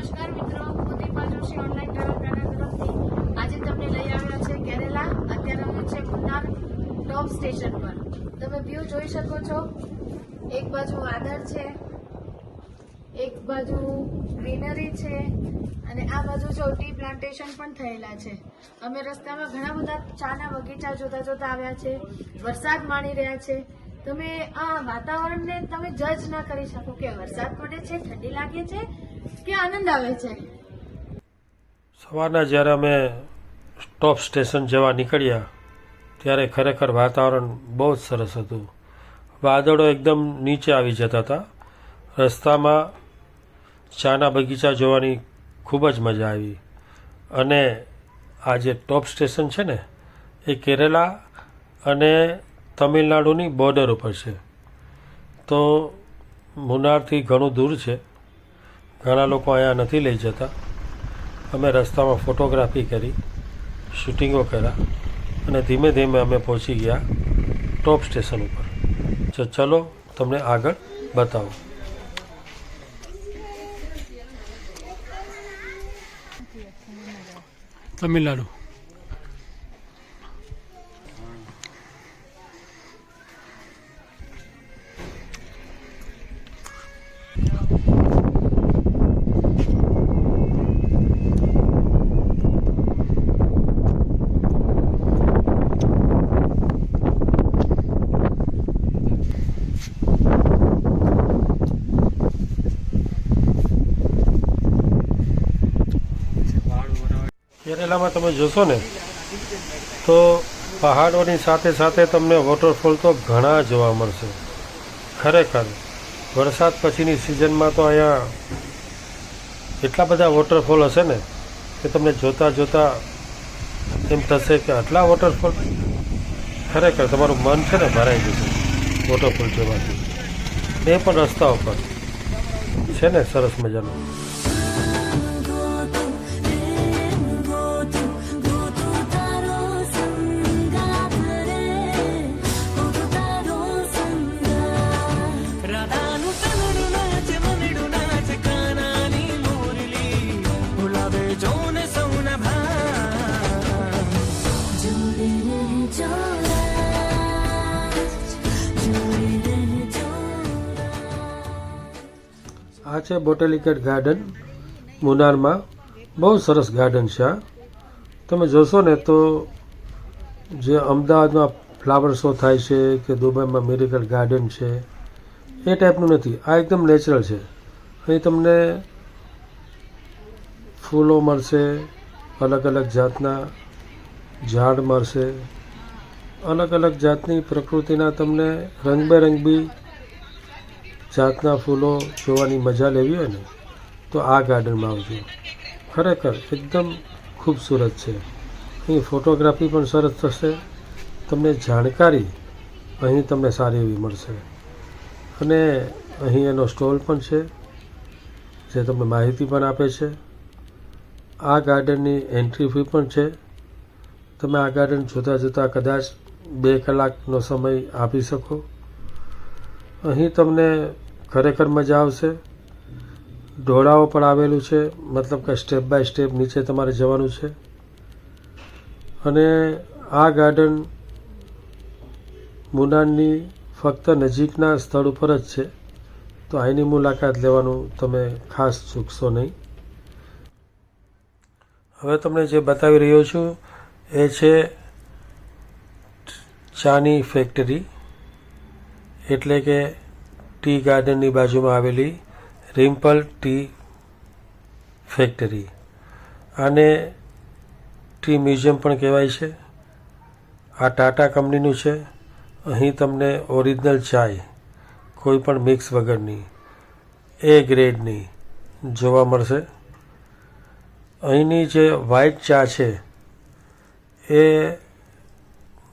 નમસ્કાર મિત્રો હું Deepa Joshi online travel planner તરફથી આજે તમને લઈ આવ્યા છે કેરેલા. અત્યારે અમે છે મુન્નાર ટોપ સ્ટેશન પર. તમે વ્યૂ જોઈ શકો છો. એક બાજુ વાદળ છે, એક બાજુ ગ્રીનરી છે અને આ બાજુ જો ટી પ્લાન્ટેશન પણ થયેલા છે. અમે રસ્તામાં ઘણા બધા ચાના બગીચા જોતા જોતા આવ્યા છે, વરસાદ માણી રહ્યા છે. તમે આ વાતાવરણને તમે જજ ના કરી શકો કે વરસાદ પડે છે, ઠંડી લાગે છે કે આનંદ આવે છે. સવારના જ્યારે અમે સ્ટોપ સ્ટેશન જવા નીકળ્યા, ત્યારે ખરેખર વાતાવરણ બહુ જ સરસ હતું. વાદળો એકદમ નીચે આવી જતા હતા. રસ્તામાં ચાના બગીચા જોવાની ખૂબ જ મજા આવી. અને આ જે ટોપ સ્ટેશન છે ને, એ કેરેલા અને તમિલનાડુની બોર્ડર ઉપર છે. તો મુનારથી ઘણું દૂર છે. ઘણા લોકો અહીંયા નથી લઈ જતા. અમે રસ્તામાં ફોટોગ્રાફી કરી, શૂટિંગો કર્યા અને ધીમે ધીમે અમે પહોંચી ગયા ટોપ સ્ટેશન ઉપર. તો ચલો તમને આગળ બતાવો. તમિલનાડુ. તમે જોશો ને, તો પહાડોની સાથે સાથે તમને વોટરફોલ તો ઘણા જોવા મળશે. ખરેખર, વરસાદ પછીની સિઝનમાં તો અહીંયા એટલા બધા વોટરફોલ હશે ને, કે તમને જોતાં જોતાં એમ થશે કે આટલા વોટરફોલ ખરેખર તમારું મન છે ને ભરાઈ જશે વોટરફોલ જોવાથી. એ પણ રસ્તા ઉપર છે ને, સરસ મજાનું. આ છે બોટેલિકેટ ગાર્ડન, મુનારમાં. બહુ સરસ ગાર્ડન છે આ. તમે જોશો ને તો જે અમદાવાદમાં ફ્લાવર શો થાય છે કે દુબઈમાં મેરિકલ ગાર્ડન છે, એ ટાઈપનું નથી. આ એકદમ નેચરલ છે. અહીં તમને ફૂલો મળશે, અલગ અલગ જાતના ઝાડ મળશે. અલગ અલગ જાતની પ્રકૃતિના તમને રંગબેરંગી જાતના ફૂલો જોવાની મજા લેવી હોય ને, તો આ ગાર્ડનમાં આવજો. ખરેખર એકદમ ખૂબસૂરત છે. અહીં ફોટોગ્રાફી પણ સરસ થશે. તમને જાણકારી અહીં તમને સારી એવી મળશે. અને અહીં એનો સ્ટોલ પણ છે, જે તમને માહિતી પણ આપે છે. આ ગાર્ડનની એન્ટ્રી ફી પણ છે. તમે આ ગાર્ડન જોતાં જોતાં કદાચ બે કલાકનો સમય આપી શકો. અહીં તમને ખરેખર મજા આવશે. ઢોળાઓ પણ આવેલું છે, મતલબ કે સ્ટેપ બાય સ્ટેપ નીચે તમારે જવાનું છે. અને આ ગાર્ડન મુનાનની ફક્ત નજીકના સ્થળ ઉપર જ છે. તો અહીંની મુલાકાત લેવાનું તમે ખાસ ચૂકશો નહીં. હવે તમને જે બતાવી રહ્યો છું, એ છે ચાની ફેક્ટરી એટલે કે ટી ગાર્ડનની બાજુમાં આવેલી રિમ્પલ ટી ફેક્ટરી. આને ટી મ્યુઝિયમ પણ કહેવાય છે. આ ટાટા કંપનીનું છે. અહીં તમને ઓરિજિનલ ચાય, કોઈ પણ મિક્સ વગરની, એ ગ્રેડની જોવા મળશે. અહીંની જે વ્હાઇટ ચા છે, એ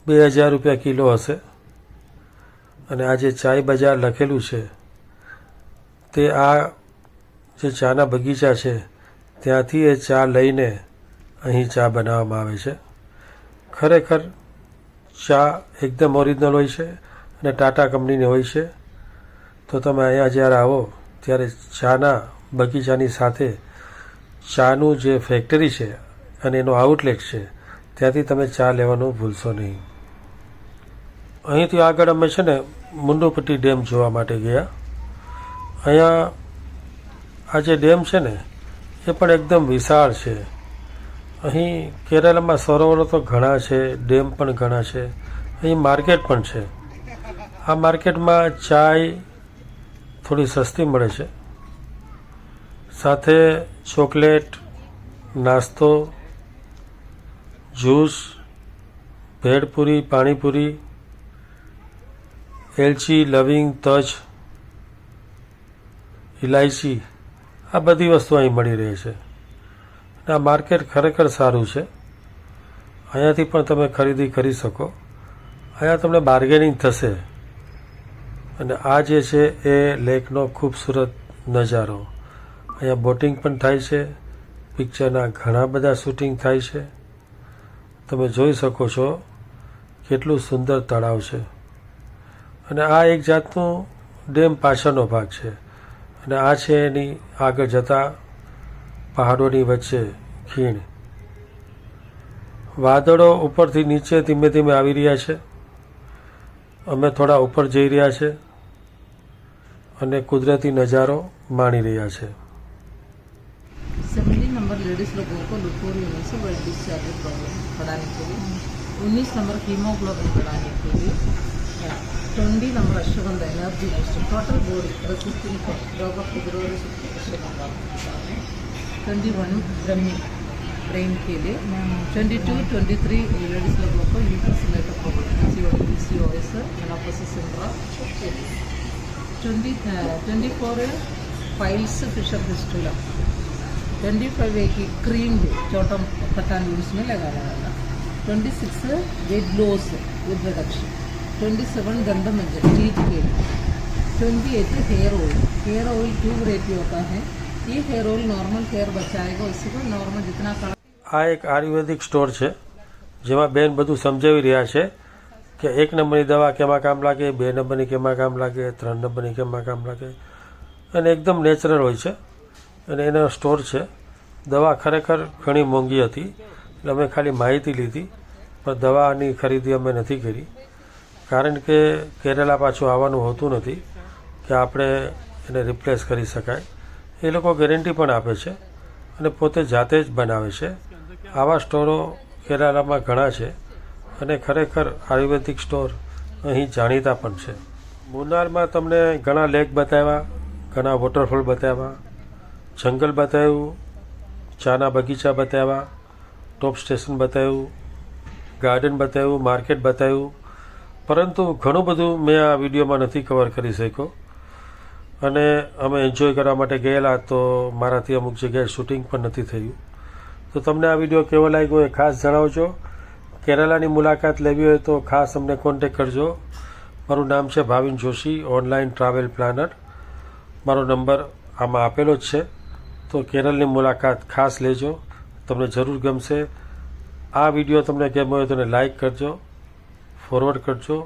બે હજાર રૂપિયા કિલો હશે. અને આ જે ચાય બજાર લખેલું છે, તે આ જે ચાના બગીચા છે, ત્યાંથી એ ચા લઈને અહીં ચા બનાવવામાં આવે છે. ખરેખર ચા એકદમ ઓરિજિનલ હોય છે અને ટાટા કંપનીની હોય છે. તો તમે અહીંયા જ્યારે આવો, ત્યારે ચાના બગીચાની સાથે ચાનું જે ફેક્ટરી છે અને એનો આઉટલેટ છે, ત્યાંથી તમે ચા લેવાનું ભૂલશો નહીં. અહીંથી આગળ અમે છે ને મુંડુપટ્ટી ડેમ જોવા માટે ગયા. અહીંયા આ જે ડેમ છે ને, એ પણ એકદમ વિશાળ છે. અહીં કેરાલામાં સરોવરો તો ઘણા છે, ડેમ પણ ઘણા છે. અહીં માર્કેટ પણ છે. આ માર્કેટમાં ચાય થોડી સસ્તી મળે છે. સાથે ચોકલેટ, નાસ્તો, જ્યુસ, ભેળપૂરી, પાણીપુરી એલચી, લવિંગ, તજ ઇલાયચી આ બધી વસ્તુ અહીં મળી રહે છે. અને આ માર્કેટ ખરેખર સારું છે. અહીંયાથી પણ તમે ખરીદી કરી શકો. અહીંયા તમને બાર્ગેનિંગ થશે. અને આ જે છે એ લેકનો ખૂબસૂરત નજારો. અહીંયા બોટિંગ પણ થાય છે. પિક્ચરના ઘણા બધા શૂટિંગ થાય છે. તમે જોઈ શકો છો કેટલું સુંદર તળાવ છે. અને આ એક જાતનું ડેમ પાછળનો ભાગ છે અને આ છે એની આગળ જતા પહાડોની વચ્ચે ખીણ વાદળો ઉપરથી નીચે ધીમે ધીમે આવી રહ્યા છે અમે થોડા ઉપર જઈ રહ્યા છે અને કુદરતી નજારો માણી રહ્યા છે सेवेंटीन नंबर लेडीज लोगों को लुटोर यूनिट से ब्लड डिस्चार्ज प्रॉब्लम बढ़ाने के लिए उन्नीस नंबर हीमोग्लोबिन बढ़ाने के लिए ട്വന്റി നമ്മൾ ashwagandha energy boost total body resisting രോഗപ്രതിരോധ ശക്തി വിഷയമാണ് ട്വന്റി വൺ ബ്രഹ്മി ബ്രെയിൻ കീൽ ട്വന്റി ടു ട്വന്റി ത്രീ ലേഡീസിലൊക്കെ യൂട്രസിലേക്ക് പോകും P C O P C O S menopause syndrome twenty twenty four piles fissure fistula twenty ഫൈവേക്ക് ക്രീംഡ് ചോട്ടം പത്താൻ യൂസിന് ലഗാനാണ് twenty six weight loss with reduction 27 गंधमंजन लीच तेल twenty eight hair oil hair oil tube rate होता है. ये हेयर ऑयल नॉर्मल हेयर बचाएगा उसी को नॉर्मल जितना આ એક આયુર્વેદિક સ્ટોર છે, જેમાં બેન બધું સમજાવી રહ્યા છે કે એક નંબરની દવા કેમાં કામ લાગે, બે નંબરની કેમાં કામ લાગે, ત્રણ નંબરની કેમાં કામ લાગે. અને એકદમ નેચરલ હોય છે. અને એનો સ્ટોર છે. દવા ખરેખર ઘણી મોંઘી હતી. એટલે અમે ખાલી માહિતી લીધી, પણ દવાની ખરીદી અમે નથી કરી. કારણ કે કેરેલા પાછું આવવાનું હોતું નથી કે આપણે એને રિપ્લેસ કરી શકાય. એ લોકો ગેરંટી પણ આપે છે અને પોતે જાતે જ બનાવે છે. આવા સ્ટોરો કેરાલામાં ઘણા છે અને ખરેખર આયુર્વેદિક સ્ટોર અહીં જાણીતા પણ છે. મુન્નારમાં તમને ઘણા લેક બતાવ્યા, ઘણા વોટરફોલ બતાવ્યા, જંગલ બતાવ્યું, ચાના બગીચા બતાવ્યા ટોપ સ્ટેશન બતાવ્યું ગાર્ડન બતાવ્યું માર્કેટ બતાવ્યું પરંતુ ઘણું બધું મેં આ વિડીયોમાં નથી કવર કરી શક્યો. અને અમે એન્જોય કરવા માટે ગયેલા તો મારાથી અમુક જગ્યાએ શૂટિંગ પણ નથી થયું. તો તમને આ વીડિયો કેવો લાગ્યો એ ખાસ જણાવજો. કેરાલાની મુલાકાત લેવી હોય તો ખાસ અમને કોન્ટેક કરજો. મારું નામ છે Bhavin Joshi online travel planner મારો નંબર આમાં આપેલો જ છે. તો કેરળની મુલાકાત ખાસ લેજો. તમને જરૂર ગમશે. આ વીડિયો તમને ગમ્યો હોય તો લાઈક કરજો. ફોરવર્ડ કરજો.